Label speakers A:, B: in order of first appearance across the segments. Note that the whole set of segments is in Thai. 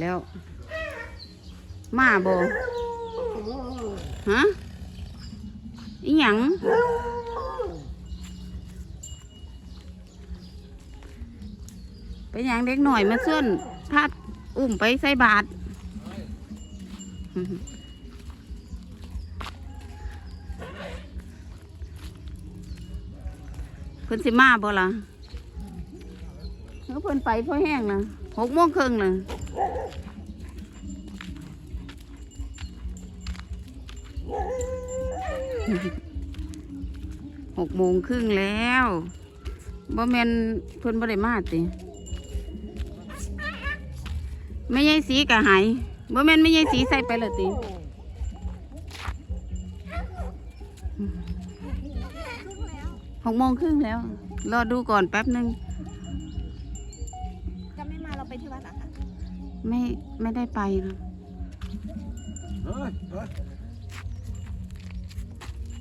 A: แล้ว มาบฮะอีหยังไปหยังเด็กหน่อยมาเสื่อนพาดอุ้มไปใส่บาทเพิ่นสิมาบ่ล่ะเพิ่นไปเพราะแห้งนะหกโมงครึ่งนะ หกโมงครึ่งแล้วบ่แมนเพิ่นบ่ได้มาติไม่ใช่สีกะหายบ่แมนไม่ใช่สีใส่ไปเลยติหกโมงครึ่งแล้ว รอดูก่อนแป๊บหนึง
B: ไม่ไม่
A: ได้ไปนะ
C: เฮ้ยเฮ้ย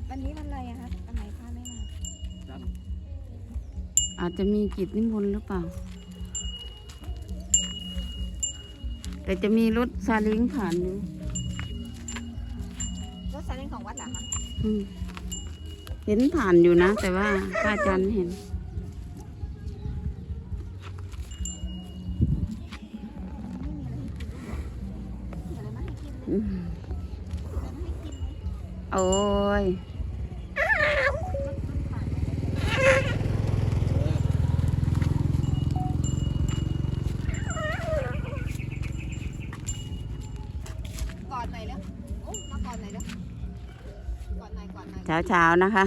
B: วันนี้วันอะไรอะคะทำไมพระไม่มา
C: จัน
A: อาจจะมีกิจนิมนต์หรือเปล่า แต่จะมีรถซาเล้งผ่านอยู่
B: รถซาเล้งของวัดเหรอคะ
A: อืมเห็นผ่านอยู่นะ แต่ว่าพระอาจารย์ไม่เห็น
B: น่อ
A: ยเช้าเช้าๆนะคะ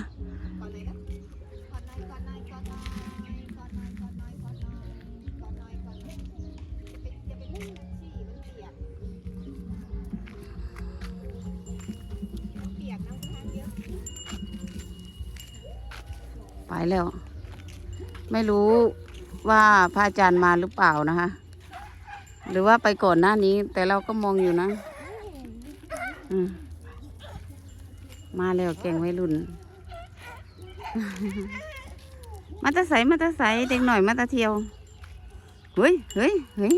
B: แล้ว ไม่
A: รู้ว่าพระอาจารย์มาหรือเปล่านะคะ หรือว่าไปก่อนหน้านี้ แต่เราก็มองอยู่นะมมาแล้วแกงไว้รุ่น มาตะใสมาตะใสเด็กหน่อยมาตะเที่ยว เฮ้ยเฮ้ยเฮ้ย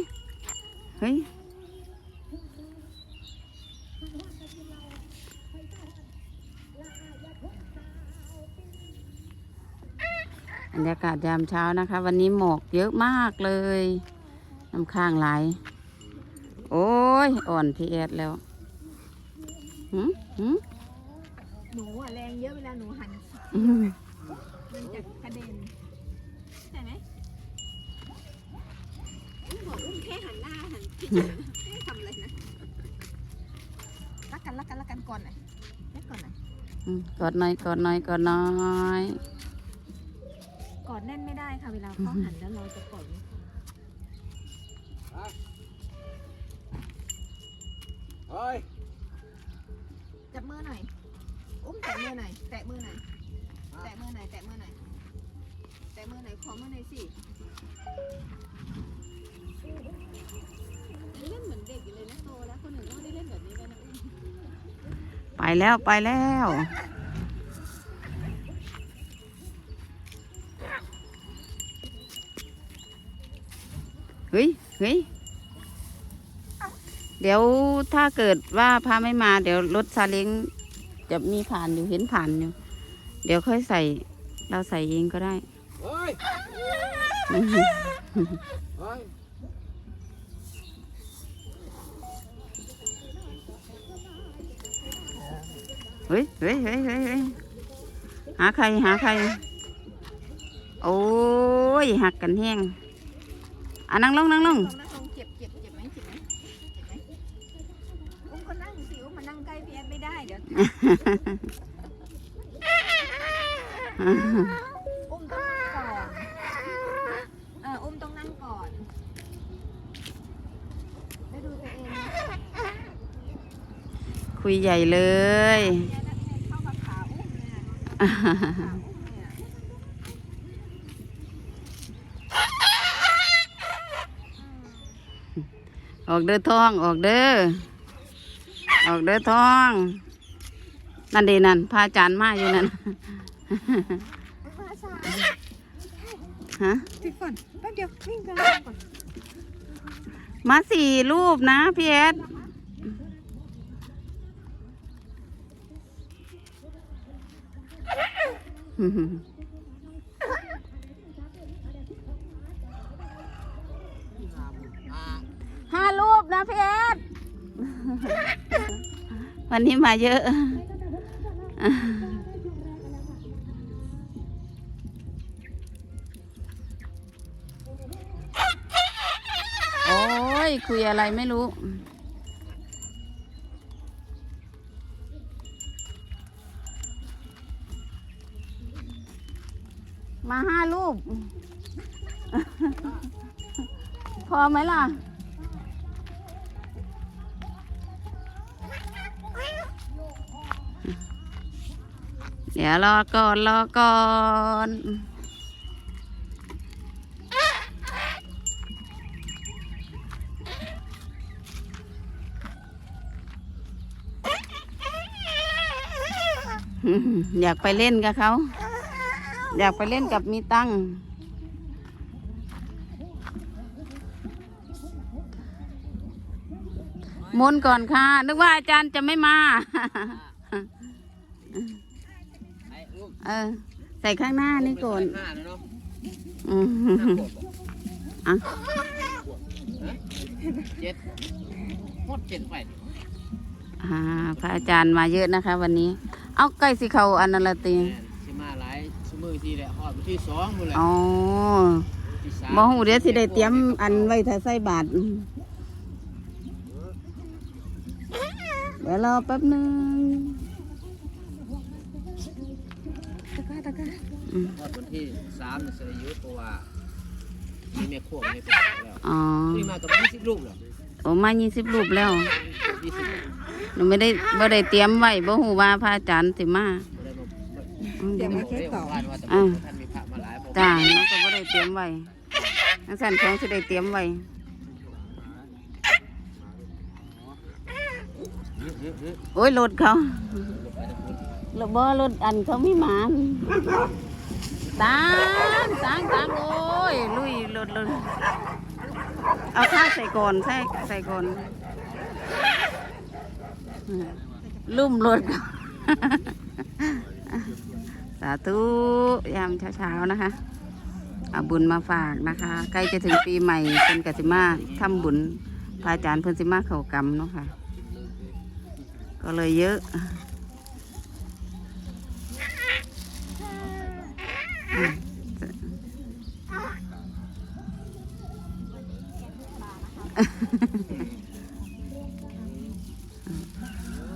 A: เฮ้ย รรยากาศยามเช้านะคะ วันนี้หมอกเยอะมากเลยน้ำค้างไหลายโอ้ย อ่อนพีเอสแล้วหืมหืม
B: หนูอะแรงเยอะเวลาหนูหัน
A: อืม
B: มันจะกระเด็นใช่ไหมอุ้มบอกอุ้มแค่หันหน้าหันคิดไม่ได้ทำอะไรนะรักกันรักกันรักกันก่อนหน่อยรักก่อนหน่อย
A: อืมกอดหน่อยกอดหน่อยกอดหน่อย
B: กอดแน่นไม่ได้ค่ะ เวลาเขาหันแล้วเราจะกอดไม่ค่อย
C: เฮ้ย
B: จับมือหน่อย อุ้มแตะมือหน่อย แตะมือหน่อย แตะมือหน่อย แตะมือหน่อย แตะมือหน่อย ขอมือหน่อยสิเล่นเหมือนเด็กอยู่เลยนะโตแล้วคนอื่นก็ไม่ได้เล่นแบบนี้แล้วนะอุ้ม
A: ไปแล้วไปแล้ว เดี๋ยวถ้าเกิดว่าพาไม่มา เดี๋ยวรถซาเล้งจะมีผ่านอยู่เห็นผ่านอยู่ เดี๋ยวค่อยใส่ เราใส่เองก็ได้
C: เฮ้ย
A: อืม
C: เฮ้ย
A: เฮ้ยเฮ้ยเฮ้ยเฮ้ยเฮ้ยหาใครหาใคร โอ้ยหักกันแห้งอะนั่งลงนั่งลง
B: อุ้มต้องนั่งก่อนเอออุ้มต้องนั่งก่อนได้ดูตัวเอง
A: คุยใหญ่เลย
B: พี่แอดนั่นเข้ากับขาอุ้มเลยนะขาอุ้มเลยอะ
A: ออกเด้อท้อง ออกเด้อ ออกเด้อท้อง นั่นดีนั่นพระอาจารย์มาอยู่นั่น
B: มาช้า
A: ฮะ
B: ติดก่อนแป๊บเดียววิ่งกันก่อน
A: มาสี่รูปนะพี่เอสห้ารูปนะพี่เอสวันนี้มาเยอะ โอ้ย คุยอะไรไม่รู้ มาห้ารูป พอไหมล่ะ เดี๋ยวรอก่อนรอก่อนอยากไปเล่นกับเขา อยากไปเล่นกับมีตังมนก่อนค่ะ นึกว่าอาจารย์จะไม่มา เออ ใส่ข้างหน้านี่ก่อน
C: ห้าแล้วเนาะ
A: อืม
C: ห้าขวบบอก
A: อะ
C: ฮะเจ็ดหมดเจ็ดไป
A: อ่าพระอาจารย์มาเยอะนะคะ วันนี้ เอาใกล้สิเขาอันนั้นละตี
C: แม่นสิมาหลายชั่วโมงทีแหละฮอดวันที่สองหมดแหละ
A: อ๋อ
C: วันที่สาม
A: บ่หูเดี๋ยวสิได้เตรียมอันไว้ถ้าใส่บาทเดี๋ยวรอแป๊บหนึง อืม
C: ฮอดวันที่สามเนี่ยสระยุทธ์เพราะว่ามีแม่ขวบในกระเป๋าแล้ว
A: อ๋อ
C: นี่มากับยี่สิบลูกเหรอ
A: โอ้มายี่สิบรูปแล้ว
C: ยี่สิบ
A: หนูไม่ได้บ่ได้เตรียมไว้บ่หูว่าพระอาจารย์สิมา
C: บ่ได้มา
A: อืม
C: เดี๋ยวมาแค่ต่อว่าแต่
A: อ่า
C: ท่านมีพระมาหลายบอก
A: จ้าน้องก็บ่ได้เตรียมไว้ทั้งสันของสิได้เตรียมไว้
C: ฮึฮึฮึ
A: โอ้ยรถเขา
C: หลบไปทางนู้น
A: รถบ่รถอันเขามีหมา ตามตามตามโอ้ยลุยรถรถเอาข้าใส่ก่อนใส่ใส่ก่อนลุ่มรถสาธุยามเช้าๆนะคะเอาบุญมาฝากนะคะใกล้จะถึงปีใหม่เป็นกสิมาทำบุญพระอาจารย์เพิ่นสิมาเขากรรมเนาะค่ะ ก็เลยเยอะ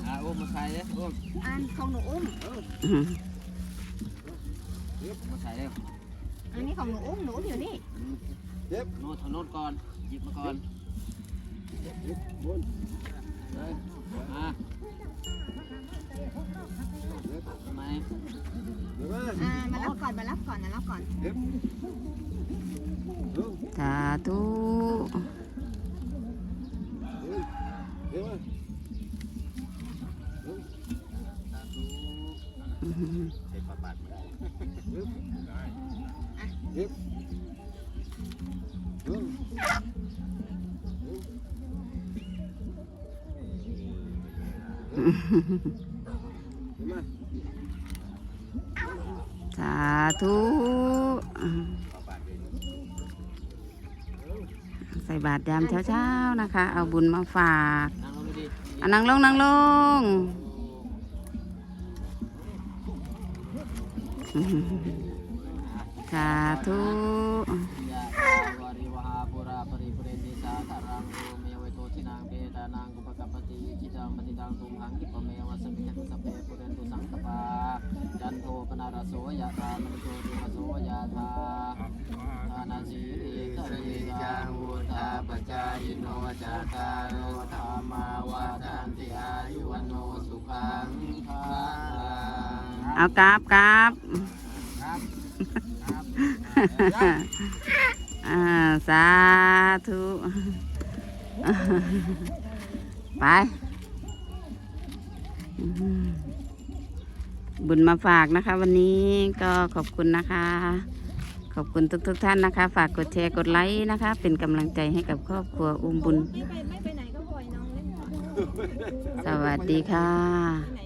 C: อ่าอุ้มมาใส่เลยอุ้ม
B: อันของหนูอุ้ม
A: อืม
C: มาใส่เลย
B: อันนี้ ของหนูอุ้มหนูอุ้มอยู่นี่
C: โน้ตเอาโน้ตก่อน หยิบมาก่อนเลยมาทำไม
B: อ่ามารับก่อนมารับก่อนมารับก่อน
A: สาธุอืม
C: ใส่ปากบาดมาได้
A: สาธุใส่บาตรยามเช้าๆนะคะ เอาบุญมาฝาก
C: นั่งลง
A: นั่งลงนั่งลงสาธุ
C: ทินังเปตานังกุปกปปติจิตังปฏิตังตุมหังกิปเมวะสมิจัตุสพเพปุเรนตุสังกปาจันโทปนารโสยะธามณิโชติมโสยะธาทานาสีริกะริกาหุตาปจายโนจาตารโอธรรมาวาทันติอายุวันโนสุขังภาลัง
A: เอากราบกราบ
C: ครับ
A: อ่า สาธุ ไปอืมบุญมาฝากนะคะ วันนี้ก็ขอบคุณนะคะ ขอบคุณทุกๆท่านนะคะ ฝากกดแชร์กดไลค์นะคะ เป็นกำลังใจให้กับครอบครัวอุ้มบุญ
B: ไม่ไปไม่ไปไหนก็ปล่อยน้องเล่น
A: สวัสดีค่ะ
B: ที่ไหน